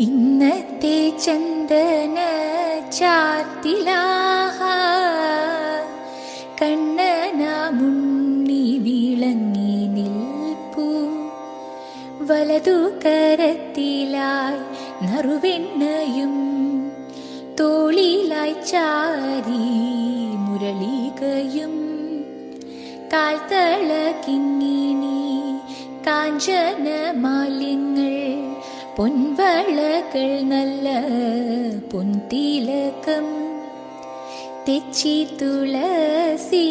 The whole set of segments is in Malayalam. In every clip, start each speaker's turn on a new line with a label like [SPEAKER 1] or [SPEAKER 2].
[SPEAKER 1] ഇന്നത്തെ ചന്ദന ചാത്തിലാഹ. കണ്ണനാമുണ്ണി വിളങ്ങി നിൽപ്പൂ. വലതു കരത്തിലായി നറുവെണ്ണയും തോളിലായി ചാരി മുരളികയും. കാൽത്തള കിങ്ങിണി കാഞ്ചന മാലിന്യങ്ങൾ പൊൻവളകൾ നല്ല പൊൻതിലകം തെച്ചി തുളസി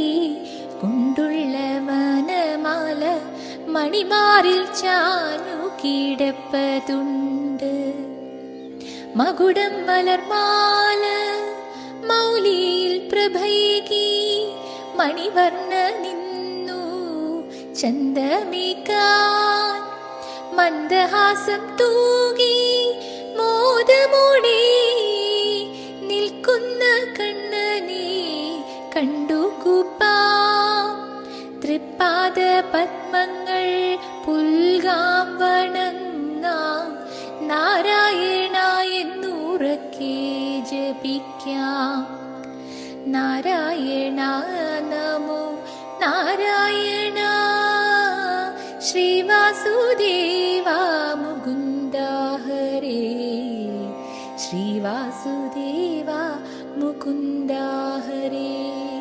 [SPEAKER 1] കൊണ്ടുള്ള വനമാല മണിമാറിൽ ചാനു കിടപ്പതുണ്ട് മകുടം മലർമാല മൗലിയിൽ പ്രഭൈകി മണിവർണ്ണ നിന്നു ചന്ദമിക്കാൻ മന്ദഹാസം തൂകി മോദമോടെ നിൽക്കുന്ന കണ്ണനെ കണ്ടു കൂപ്പാം. തൃപ്പാദ പത്മങ്ങൾ പുൽകാം വണങ്ങാം. നാരായണ എന്നുറക്കെ ജപിക്കാം. നാരായണ നമോ നാരായണ श्रीवासुदेवा मुकुन्दा हरे श्रीवासुदेवा मुकुन्दा हरे